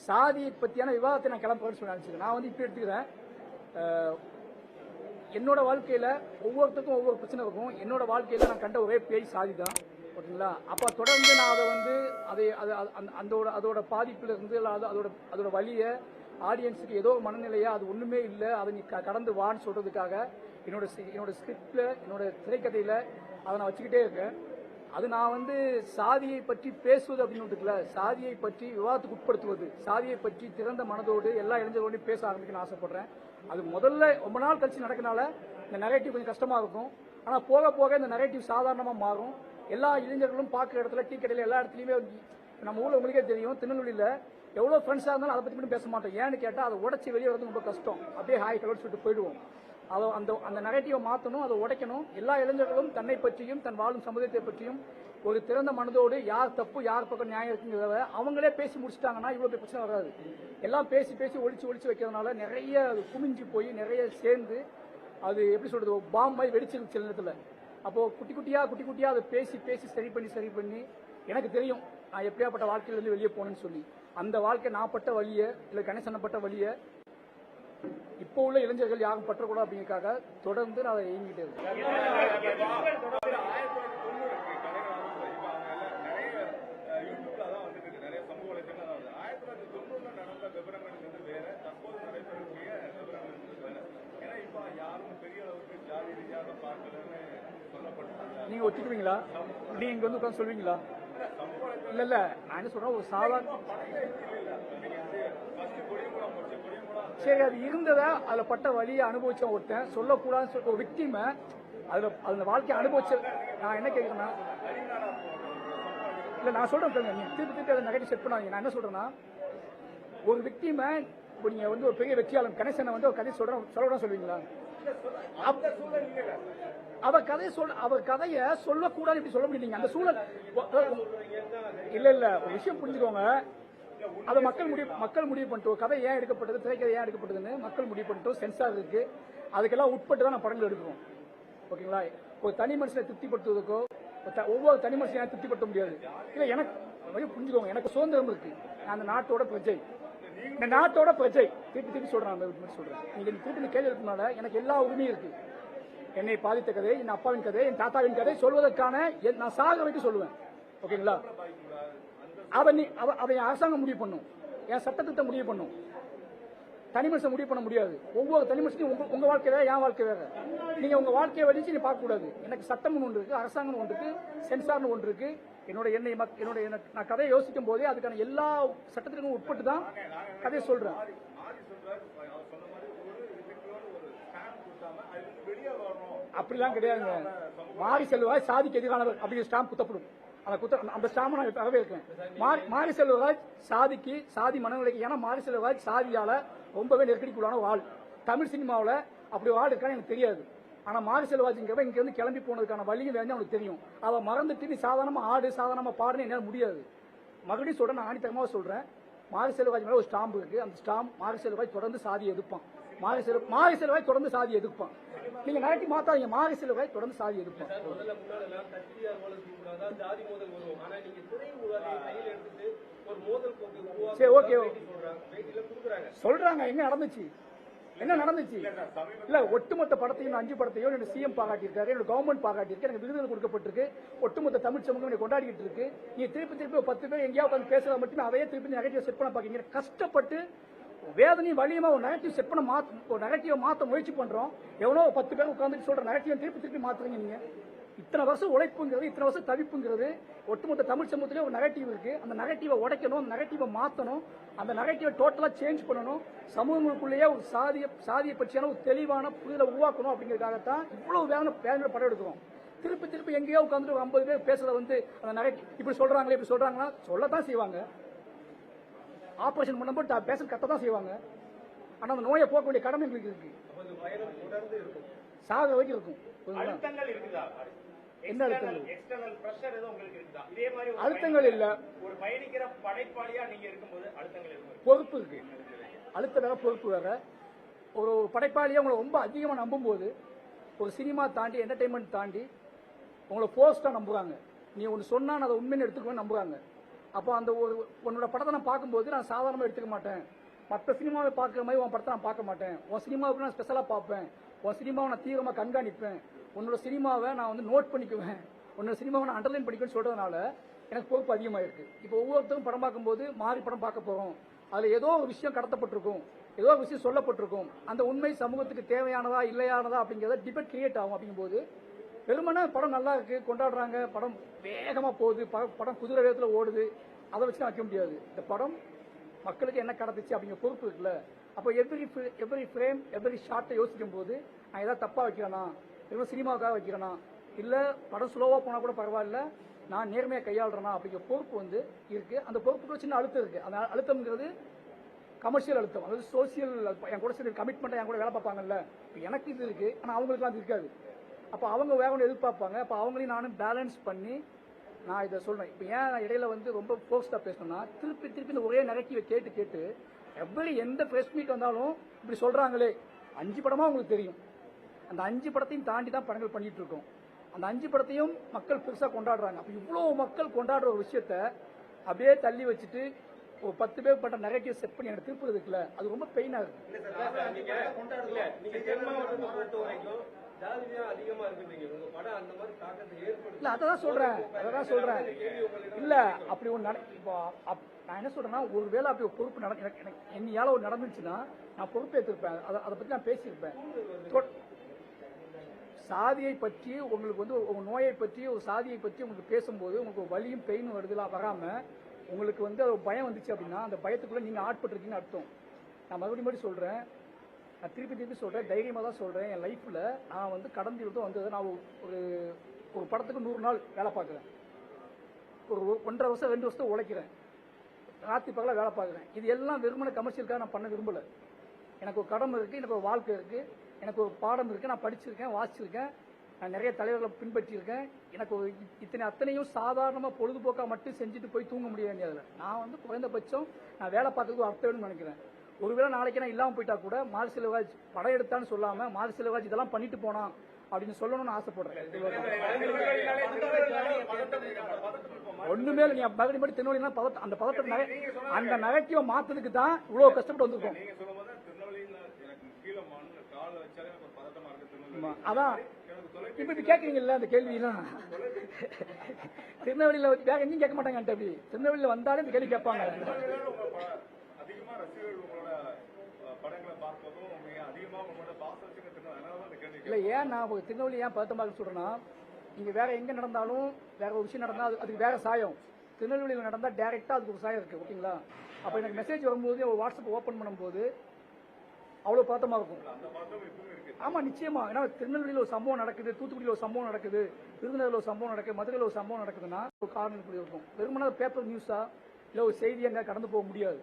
சாதியை பற்றியான விவாதத்தை நான் கிளம்புறேன்னு சொல்லி நினச்சிக்கிறேன் நான் வந்து இப்போ எடுத்துக்கிறேன். என்னோட வாழ்க்கையில் ஒவ்வொருத்தருக்கும் ஒவ்வொரு பிரச்சனை இருக்கும். என்னோட வாழ்க்கையில் நான் கண்ட ஒரே பேய் சாதி தான் ஓகேங்களா? அப்போ தொடர்ந்து நான் அதை வந்து அதை அது அந்த- அதோட அதோட பாதிப்பில் இருந்து அது அதோட அதோட வழியை ஆடியன்ஸுக்கு ஏதோ ஒரு மனநிலையா அது ஒன்றுமே இல்லை. அதை நீ க- கடந்து வான்னு சொல்கிறதுக்காக என்னோட என்னோட ஸ்கிரிப்டில் என்னோட திரைக்கதையில் அதை நான் வச்சுக்கிட்டே இருக்கேன். அது நான் வந்து சாதியை பற்றி பேசுவது அப்படின்னு இருக்குல்ல சாதியை பற்றி விவாதத்துக்கு உட்படுத்துவது சாதியை பற்றி திறந்த மனதோடு எல்லா இளைஞர்களோடையும் பேச ஆரம்பிக்கணும்னு ஆசைப்படுறேன். அது முதல்ல ரொம்ப நாள் கழிச்சு நடக்கனால இந்த நெகட்டிவ் கொஞ்சம் கஷ்டமாக இருக்கும். ஆனால் போக போக இந்த நெகட்டிவ் சாதாரணமாக மாறும். எல்லா இளைஞர்களும் பார்க்குற இடத்துல டீ கடையில் எல்லா இடத்துலையுமே வந்து நம்ம ஊரில் உங்களுக்கே தெரியும் திருநெல்வேலியில் எவ்வளோ ஃப்ரெண்ட்ஸாக இருந்தாலும் அதை பற்றி மட்டும் பேச மாட்டோம். ஏன்னு கேட்டால் அதை உடச்சி வெளியே வரது ரொம்ப கஷ்டம். அப்படியே ஹாய் கலர் சொல்லிட்டு போயிடுவோம். அதை அந்த அந்த நெகட்டிவை மாற்றணும் அதை உடைக்கணும். எல்லா இளைஞர்களும் தன்னை பற்றியும் தன் வாழும் சமுதாயத்தை பற்றியும் ஒரு திறந்த மனதோடு யார் தப்பு யார் பக்கம் நியாயம் இருக்குங்கிறத அவங்களே பேசி முடிச்சிட்டாங்கன்னா இவ்வளோ பிரச்சனை வராது. எல்லாம் பேசி பேசி ஒழிச்சு ஒழிச்சு வைக்கிறதுனால நிறைய அது குமிஞ்சு போய் நிறைய சேர்ந்து அது எப்படி சொல்றது பாம் மாதிரி வெடிச்சிருக்கு சில நேரத்தில். அப்போது குட்டி குட்டியாக குட்டி குட்டியாக அதை பேசி பேசி சரி பண்ணி சரி பண்ணி எனக்கு தெரியும் நான் எப்படியாப்பட்ட வாழ்க்கையிலேருந்து வெளியே போனேன்னு சொல்லி. அந்த வாழ்க்கை நான் பட்ட வழியை இல்லை கணேசனப்பட்ட வழியை இப்போ உள்ள இளைஞர்கள் யாரும் பற்றக்கூடாது அப்படிங்கிறக்காக தொடர்ந்து நான் அதை இயங்கிட்டே நீங்க ஒத்துக்குவீங்களா? நீங்க இங்க வந்து உட்காந்து சொல்வீங்களா? இல்ல இல்ல. நான் என்ன சொல்றேன் ஒரு சாதாரண சரி அது இருந்ததா அதில் பட்ட வழியை அனுபவிச்ச ஒருத்தன் சொல்லக்கூடாதுன்னு சொல்லிட்டு ஒரு விக்டிம அதில் அந்த வாழ்க்கையை அனுபவிச்ச நான் என்ன கேட்குறேன்னா இல்லை நான் சொல்கிறேன் கேளுங்க. நீங்க திருப்பி திருப்பி அதை நெகட்டிவ் செட் பண்ணாதீங்க. நான் என்ன சொல்கிறேன்னா ஒரு விக்டிமை இப்போ நீங்கள் வந்து ஒரு பெரிய வெற்றியாளன் கணேசனை வந்து ஒரு கதை சொல்கிறேன் சொல்லக்கூடாது சொல்லுவீங்களா? அவர் அவ கதையை சொல்ல அவ கதையை சொல்லக்கூடாது இப்படி சொல்ல முடியும் அந்த சூழல் இல்ல இல்ல ஒரு விஷயம் புரிஞ்சுக்கோங்க. அதை மக்கள் முடிவு மக்கள் முடிவு பண்ணிட்டோம். கதை ஏன் எடுக்கப்பட்டது திரைக்கதை ஏன் எடுக்கப்பட்டதுன்னு மக்கள் முடிவு பண்ணிட்டோம். சென்சார் இருக்கு. அதுக்கெல்லாம் உட்பட்டு தான் நான் படங்கள் எடுக்கிறோம் ஓகேங்களா? ஒரு தனி மனுஷனை திருப்திப்படுத்துவதற்கோ ஒவ்வொரு தனி மனுஷனையும் திருப்திப்படுத்த முடியாது. இல்லை எனக்கு கொஞ்சம் புரிஞ்சுக்கோங்க. எனக்கு சுதந்திரம் இருக்கு. நான் அந்த நாட்டோட பிரஜை. இந்த நாட்டோட பிரஜை. திருப்பி திருப்பி சொல்றேன் அந்த சொல்றேன். நீங்க இந்த திருப்பி கேள்வி இருக்கனால எனக்கு எல்லா உரிமையும் இருக்கு. என்னை பாதித்த கதை என் அப்பாவின் கதை என் தாத்தாவின் கதை சொல்வதற்கான என் நான் சாக வரைக்கும் சொல்லுவேன். ஓகேங்களா? அவன் நீ அதை என் அரசாங்கம் முடிவு பண்ணும். என் சட்டத்திட்டம் முடிவு பண்ணும். தனி மனுஷன் முடிவு பண்ண முடியாது. ஒவ்வொரு தனி மனுஷனையும் உங்க உங்க வாழ்க்கை வேற என் வாழ்க்கை வேற. நீங்க உங்க வாழ்க்கையை வலிச்சு நீ பார்க்க கூடாது எனக்கு சட்டம் ஒன்று இருக்கு அரசாங்கம் ஒன்று இருக்கு சென்சார்னு ஒன்று இருக்கு. என்னோட என்னை மக்- என்னோட எனக்கு- நான் கதையை யோசிக்கும் போதே அதுக்கான எல்லா சட்டத்திற்கும் உட்பட்டு தான் கதையை சொல்றேன். அப்படிலாம் கிடையாதுங்க. மாரி செல்வாய் சாதிக்கு எதிரானவர் அப்படிங்கிற ஸ்டாம்ப் குத்தப்படும். அந்த குத்த அந்த- ஸ்டாம்பை நான் இப்ப இருக்கேன். மாரி மாரி செல்வராஜ் சாதிக்கு சாதி மனநிலைக்கு ஏன்னா மாரி செல்வராஜ் சாதியால ரொம்பவே நெருக்கடிக்குள்ளான வாழ் தமிழ் சினிமாவில் அப்படி ஒரு இருக்கான்னு எனக்கு தெரியாது. ஆனால் மாரி செல்வராஜ்ங்கிறவன் இங்கேருந்து கிளம்பி போனதுக்கான வழியும் வேணும் அவனுக்கு தெரியும். அவள் மறந்துட்டு நீ சாதாரணமாக ஆடு சாதாரணமாக பாடுன்னு என்னால் முடியாது. மறுபடியும் சொல்கிறேன் நான் ஆணித்தரமாக சொல்கிறேன் மாரி செல்வாஜி மேலே ஒரு ஸ்டாம்பு இருக்குது அந்த ஸ்டாம்ப் மாரி செல்வாஜ் தொடர்ந்து சாதியை எதிர்ப்பான். மாரி செல்வ மாரி செல்வராஜ் தொடர்ந்து சாதியை எதிர்ப்பான் நீங்க நடத்தி மாத்தாதீங்க மாரி செல்வராஜ் தொடர்ந்து சாதி எதிர்ப்பான் சரி. பேட்டி சொல்றாங்க. எங்க நடந்துச்சு? என்ன நடந்துச்சு? இல்ல ஒட்டுமொத்த படத்தையும் அஞ்சு படத்தையும் என்னோட சிஎம் பாராட்டியிருக்காரு. என்னோட கவர்மெண்ட் பாராட்டியிருக்கு. எனக்கு விருதுகள் கொடுக்கப்பட்டிருக்கு. ஒட்டுமொத்த தமிழ் சமூகம் என்னை கொண்டாடிட்டு இருக்கு. நீ திருப்பி திருப்பி பத்து பேர் எங்கேயாவது உட்காந்து பேசுறத மட்டுமே அதையே திருப்பி நெகட்டிவ் செட் பண்ண பாக்கீங்க கஷ்டப்பட்டு வேதனையும் வழியுமா ஒரு நெகட்டிவ் செட் பண்ண மாத்த ஒரு நெகட்டிவை மாற்ற முயற்சி பண்ணுறோம் எவ்வளோ பத்து பேர் உட்காந்துட்டு சொல்கிற நெகட்டிவை திருப்பி திருப்பி மாற்றுறீங்க நீங்கள் இத்தனை வருஷம் உழைப்புங்கிறது இத்தனை வருஷம் தவிப்புங்கிறது ஒட்டுமொத்த தமிழ் சமூகத்திலே ஒரு நெகட்டிவ் இருக்குது அந்த நெகட்டிவை உடைக்கணும் அந்த நெகட்டிவை மாற்றணும் அந்த நெகட்டிவை டோட்டலாக சேஞ்ச் பண்ணணும். சமூகங்களுக்குள்ளேயே ஒரு சாதிய சாதியை பற்றியான ஒரு தெளிவான புரிதலை உருவாக்கணும் அப்படிங்கிறதுக்காகத்தான் இவ்வளோ வேதனை வேதனை படம் எடுக்கிறோம். திருப்பி திருப்பி எங்கேயோ உட்காந்துட்டு ஒரு ஐம்பது பேர் பேசுறத வந்து அந்த நெகட்டிவ் இப்படி சொல்கிறாங்களே இப்படி சொல்கிறாங்களா சொல்லத்தான் செய்வாங்க. ஆபரேஷன் பண்ணும்போது பேஷண்ட் கத்த தான் செய்வாங்க. ஆனா அந்த நோயை போக்க வேண்டிய கடமை எங்களுக்கு இருக்கு. சாக வரைக்கும் இருக்கும். என்ன அழுத்தங்கள்? அழுத்தங்கள் இல்ல. ஒரு பயணிக்கிற படைப்பாளியா நீங்க இருக்கும்போது அழுத்தங்கள் பொறுப்பு இருக்கு. அழுத்த வேற பொறுப்பு வேற. ஒரு படைப்பாளியை உங்களை ரொம்ப அதிகமாக நம்பும்போது ஒரு சினிமா தாண்டி என்டர்டைன்மெண்ட் தாண்டி உங்களை ஃபோர்ஸ்டாக நம்புறாங்க. நீ ஒன்று சொன்னா நான் அதை உண்மைன்னு எடுத்துக்குவேன் நம்புறாங்க. அப்போ அந்த ஒரு உன்னோட படத்தை நான் பார்க்கும்போது நான் சாதாரணமாக எடுத்துக்க மாட்டேன். மற்ற சினிமாவை பார்க்குற மாதிரி உன் படத்தை நான் பார்க்க மாட்டேன். உன் சினிமாவுக்கு நான் ஸ்பெஷலாக பார்ப்பேன். உன் சினிமாவை நான் தீவிரமாக கண்காணிப்பேன். உன்னோட சினிமாவை நான் வந்து நோட் பண்ணிக்குவேன். உன்னோட சினிமாவை நான் அண்டர்லைன் பண்ணிக்குவேன்னு சொல்றதுனால எனக்கு பொறுப்பு அதிகமாக இருக்குது இப்போ ஒவ்வொருத்தரும் படம் பார்க்கும்போது மாறி படம் பார்க்க போகிறோம் அதில் ஏதோ ஒரு விஷயம் கடத்தப்பட்டிருக்கும். ஏதோ ஒரு விஷயம் சொல்லப்பட்டிருக்கும். அந்த உண்மை சமூகத்துக்கு தேவையானதா இல்லையானதா அப்படிங்கிறத டிபேட் கிரியேட் ஆகும். அப்படிங்கும்போது வெறுமனே படம் நல்லா இருக்கு கொண்டாடுறாங்க படம் வேகமா போகுது படம் குதிரை வேகத்துல ஓடுது அதை வச்சு வைக்க முடியாது. இந்த படம் மக்களுக்கு என்ன கடந்துச்சு அப்படிங்கிற பொறுப்பு இருக்குல்ல. அப்போ எவ்ரி எவ்ரி ஃப்ரேம் எவ்ரி ஷார்ட்டை யோசிக்கும் போது நான் ஏதாவது தப்பாக வைக்கிறேனா வெறும் சினிமாவுக்காக வைக்கிறேனா இல்லை படம் ஸ்லோவாக போனால் கூட பரவாயில்ல நான் நேர்மையாக கையாளுறேனா அப்படிங்கிற பொறுப்பு வந்து இருக்குது அந்த பொறுப்புக்கு சின்ன அழுத்தம் இருக்குது அந்த அழுத்தம்ங்கிறது கமர்ஷியல் அழுத்தம். அதாவது சோசியல் என் கூட சில கமிட்மெண்ட்டாக என் கூட வேலை பார்ப்பாங்கல்ல. எனக்கு இது இருக்குது ஆனால் அவங்களுக்குலாம் அது இருக்காது. அப்போ அவங்க வேற எதிர்பார்ப்பாங்க. அப்போ அவங்களையும் நானும் பேலன்ஸ் பண்ணி நான் இதை சொல்கிறேன் இப்போ ஏன் நான் இடையில வந்து ரொம்ப ஃபோர்ஸ்டாக பேசணும்னா திருப்பி திருப்பி இந்த ஒரே நெகட்டிவை கேட்டு கேட்டு எவ்வளவு எந்த ப்ரெஸ் மீட் வந்தாலும் இப்படி சொல்கிறாங்களே அஞ்சு படமாக உங்களுக்கு தெரியும். அந்த அஞ்சு படத்தையும் தாண்டி தான் படங்கள் பண்ணிகிட்டு இருக்கோம். அந்த அஞ்சு படத்தையும் மக்கள் பெருசாக கொண்டாடுறாங்க. அப்போ இவ்வளோ மக்கள் கொண்டாடுற ஒரு விஷயத்த அப்படியே தள்ளி வச்சுட்டு ஒரு பத்து பேர் பண்ற நெகட்டிவ் செட் பண்ணி எனக்கு திருப்பது அது ரொம்ப பெயினாக இருக்கு. இல்ல நீங்க தென் மாவட்டத்தை பொறுத்த வரைக்கும் ஜாதி தான் அதிகமா இருக்குறீங்க உங்க படம் அந்த மாதிரி தாக்கத்தை ஏற்படுத்தி இல்ல அததான் சொல்றேன். அததான் சொல்றேன். இல்ல அப்படி நட இப்போ நான் என்ன சொல்றேன்னா ஒருவேளை அப்படி ஒரு பொறுப்பு நட எனக்கு எனக்கு என்னையால ஒரு நடந்துச்சுன்னா நான் பொறுப்பேற்றிருப்பேன் அதை அதை பத்தி நான் பேசியிருப்பேன். சாதியை பற்றி உங்களுக்கு வந்து உங்க நோயை பற்றி ஒரு சாதியை பற்றி உங்களுக்கு பேசும்போது உங்களுக்கு வலியும் பெயினும் வருதுலாம் வராம உங்களுக்கு வந்து அது பயம் வந்துச்சு அப்படின்னா அந்த பயத்துக்குள்ள நீங்க ஆட்பட்டிருக்கீங்கன்னு அர்த்தம். நான் மறுபடியும் மறுபடியும் சொல்றேன். நான் திருப்பி திருப்பி சொல்கிறேன் தைரியமாக தான் சொல்கிறேன் என் லைஃப்பில் நான் வந்து கடந்து இருந்தும் வந்தது நான் ஒரு- ஒரு ஒரு படத்துக்கு நூறு நாள் வேலை பார்க்குறேன். ஒரு ஒன்றரை வருஷம் ரெண்டு வருஷத்தை உழைக்கிறேன். ராத்திரி பகல வேலை பார்க்குறேன். இது எல்லாம் வெறுமனை கமர்ஷியலுக்காக நான் பண்ண விரும்பலை. எனக்கு ஒரு கடமை இருக்குது எனக்கு ஒரு வாழ்க்கை இருக்குது எனக்கு ஒரு பாடம் இருக்குது நான் படிச்சிருக்கேன் வாசிச்சிருக்கேன் நான் நிறைய தலைவர்களை பின்பற்றியிருக்கேன். எனக்கு ஒரு இத்தனை அத்தனையும் சாதாரணமாக பொழுதுபோக்காக மட்டும் செஞ்சுட்டு போய் தூங்க முடியாது அதில். நான் வந்து குறைந்தபட்சம் நான் வேலை பார்க்கறதுக்கு அர்த்தம் நினைக்கிறேன். ஒருவேளை நாளைக்கு நான் இல்லாம போயிட்டா கூட மாரி செல்வராஜ் படம் எடுத்தான்னு சொல்லாம மாரி செல்வராஜ் இதெல்லாம் பண்ணிட்டு போனான் அப்படின்னு சொல்லணும்னு ஆசைப்படுறேன். ஒண்ணுமே இல்லை நீ மறுபடி மட்டும் திருநெல்வேலி பதட்டம் அந்த பதட்டம் நகை அந்த நகைச்சுவை மாத்ததுக்கு தான் இவ்வளவு கஷ்டப்பட்டு வந்திருக்கோம். ஆமா, அதான். இப்ப இப்படி கேக்குறீங்கல்ல அந்த கேள்வியெல்லாம்? திருநெல்வேலியில வேற எங்கேயும் கேட்க மாட்டாங்க அப்படி. திருநெல்வேலியில வந்தாலே இந்த கேள்வி கேட்பாங்க திருநெல்வேலியில உங்க ப- அதிகமா ரசிகர்கள் உங்களோட அஹ், படங்களை பார்ப்பதும் மிக அதிகமா உங்களோட பாசம் வச்சுங்க திருநெல்வேலி அதனால தான் இந்த கேள்வி இல்ல ஏன் நான் திருநெல்வேலி ஏன் பதட்டமாக சொல்றேன்னா இங்க வேற எங்க நடந்தாலும் வேற ஒரு விஷயம் நடந்தா அது- அதுக்கு வேற சாயம். திருநெல்வேலியில் நடந்தா டைரக்டா அதுக்கு ஒரு சாயம் இருக்கு ஓகேங்களா அப்ப எனக்கு மெசேஜ் வரும்போது வாட்ஸ்அப் ஓபன் பண்ணும்போது அவ்வளவு பதட்டமா இருக்கும். அந்த பதட்டம் எப்பவுமே இருக்கு. ஆமா நிச்சயமா. ஏன்னா திருநெல்வேலியில் ஒரு சம்பவம் நடக்குது தூத்துக்குடியில் ஒரு சம்பவம் நடக்குது விருதுநகரில் ஒரு சம்பவம் நடக்குது மதுரையில் ஒரு சம்பவம் நடக்குதுன்னா ஒரு காரணம் இப்படி இருக்கும். வெறுமனே பேப்பர் நியூஸா இல்ல ஒரு செய்தி அங்க கடந்து போக முடியாது.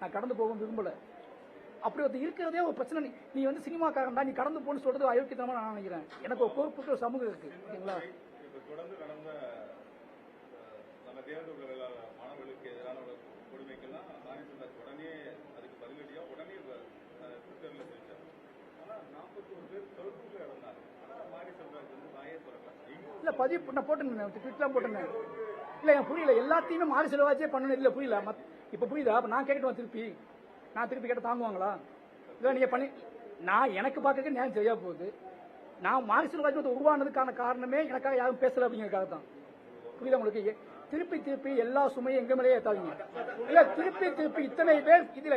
நான் கடந்து போக விரும்பல. அப்படி ஒருத்தர் இருக்கிறதே ஒரு பிரச்சனை. நீ- வந்து சினிமாக்காரன் தான் நீ கடந்து போன்னு சொல்றது அயோக்கியத்தனமா நான் நினைக்கிறேன். எனக்கு ஒரு பொறுப்புக்கு ஒரு சமூகம் இருக்கு ஓகேங்களா? தொடர்ந்து நடந்த நம்ம தேர்தல்கள் மாணவர்களுக்கு எதிரான ஒரு கொடுமைக்கெல்லாம் ஆதித்யநாத் உடனே அதுக்கு பதிலடியா உடனே அஹ், ட்விட்டர்ல தெரிவிச்சார். ஆனா நாற்பத்தி ஒரு பேர் நீங்க இல்ல பதிவு நான் போட்டேன் ட்விட்லாம் போட்டேன் இல்ல எனக்கு புரியல. எல்லாத்தையுமே மாறி செலவாச்சே பண்ணணும். இல்ல புரியல. இப்ப புரியுதா? அப்ப நான் கேட்கட்டுமா திருப்பி. நான் திருப்பி கேட்ட தாங்குவாங்களா? இல்லை நீங்க பண்ணி நான் எனக்கு பார்க்க நேரம் சரியா போகுது. நான் மாறி செல்வாஜ் உருவானதுக்கான காரணமே எனக்காக யாரும் பேசல அப்படிங்கறதுக்காக தான் புரியுதா உங்களுக்கு? திருப்பி திருப்பி எல்லா சுமையும் எங்க மேலேயே ஏத்தாதீங்க. இல்ல திருப்பி திருப்பி இத்தனை பேர் இதுல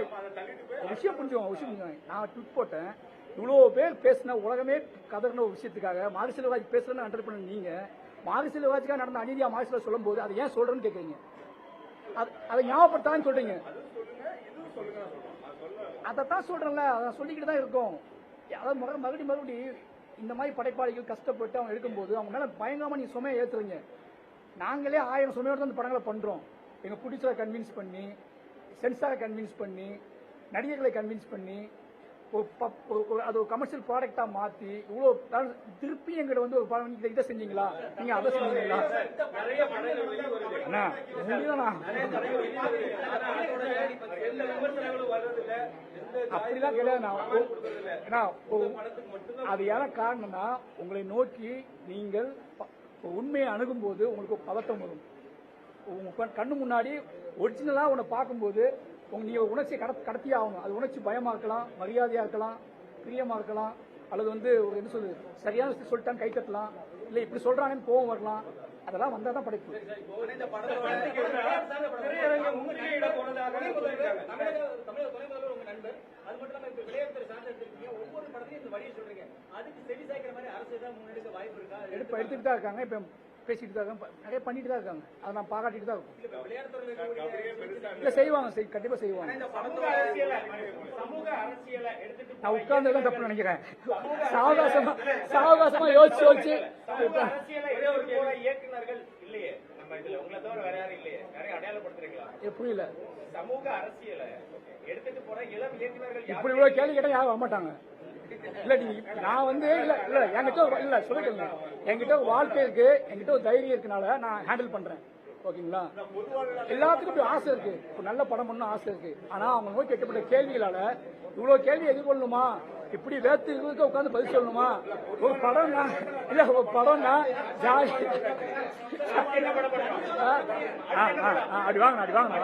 விஷயம் புரிஞ்சுக்கோங்க விஷயம் புரிஞ்சுக்கோங்க. நான் ட்விட் போட்டேன். இவ்வளோ பேர் பேசின உலகமே கதறின ஒரு விஷயத்துக்காக மாரி செல்வராஜ் பேசுறேன்னு அண்டர் பண்ண நீங்க. மாரி செல்வராஜுக்காக நடந்த அநீதியா மாரி சொல்லும் போது அதை ஏன் சொல்றேன்னு கேட்குறீங்க அதை ஞாபகப்படுத்தான்னு சொல்றீங்க. அதைத்தான் சொல்றேன்ல அதை சொல்லிக்கிட்டு தான் இருக்கோம். அதாவது முறை மறுபடி மறுபடி இந்த மாதிரி படைப்பாளிகள் கஷ்டப்பட்டு அவங்க எடுக்கும்போது அவங்க மேல பயங்கரமா நீ சுமையை ஏத்துறீங்க. நாங்களே ஆயிரம் சுமையோட தான் இந்த படங்களை பண்றோம். எங்க புடிச்சரை கன்வின்ஸ் பண்ணி சென்சாரை கன்வின்ஸ் பண்ணி நடிகர்களை கன்வின்ஸ் பண்ணி அது ஒரு கமர்ஷியல் ப்ராடக்டா மாத்தி இவ்வளவு திருப்பி எங்கிட்ட வந்து ஒரு படம் நீங்க இதை செஞ்சீங்களா? நீங்க அதை செஞ்சீங்களா? நிறைய அப்படிலாம் கிடையாது ஏன்னா அது ஏன் காரணம்னா உங்களை நோக்கி நீங்கள் உண்மையை அணுகும் உண்மையை அணுகும்போது உங்களுக்கு ஒரு பதட்டம் வரும். உங்க கண்ணு முன்னாடி ஒரிஜினலா உன்னை பார்க்கும்போது உங்க நீங்க உணர்ச்சியை கடத் கடத்தியே ஆகணும் அது உணர்ச்சி பயமா இருக்கலாம் மரியாதையா இருக்கலாம் பிரியமா இருக்கலாம் அல்லது வந்து ஒரு என்ன சொல்லுது சரியான விஷயம் சொல்லிட்டான்னு கை தட்டலாம் இல்ல இப்படி சொல்றாங்கன்னு கோவம் வரலாம் அதெல்லாம் வந்தா தான் படைப்பு. எடுத்துட்டு தான் இருக்காங்க. இப்ப பேசிட்டு தான் இருக்காங்க நிறைய பண்ணிட்டு தான் இருக்காங்க. அதை நான் பாராட்டிட்டு தான் இருக்கும். இல்ல செய்வாங்க செய்- கண்டிப்பா செய்வாங்க. இந்த சமூக அரசியலை சமூக அரசியலை எடுத்துட்டு நான் உட்கார்ந்து தான் தப்பு நினைக்கிறேன். சாவகாசமா சாவகாசமா யோசிச்சு யோசிச்சு. புரியல. சமூக அரசியலை எடுத்துட்டு போற இளம் இயக்குனர்கள் யாரும் இப்படி இவ்வளவு கேள்வி கேட்டா யாரும் வரமாட்டாங்க. இல்ல நீங்க நான் வந்து இல்ல இல்ல என்கிட்ட இல்ல சொல்லிட்டு என்கிட்ட ஒரு வாழ்க்கை இருக்கு என்கிட்ட ஒரு தைரியம் இருக்கனால நான் ஹேண்டில் பண்றேன் ஓகேங்களா எல்லாத்துக்கும் இப்படி ஆசை இருக்கு ஒரு நல்ல படம் பண்ணணும் ஆசை இருக்கு ஆனா அவங்க நோய் கேட்கப்பட்ட கேள்விகளால இவ்வளவு கேள்வி எதிர்கொள்ளணுமா இப்படி வேத்து இருக்க உட்காந்து பதில் சொல்லணுமா ஒரு படம்னா இல்ல ஒரு படம்னா ஜாலி படம் ஆ, அப்படி வாங்க அப்படி வாங்க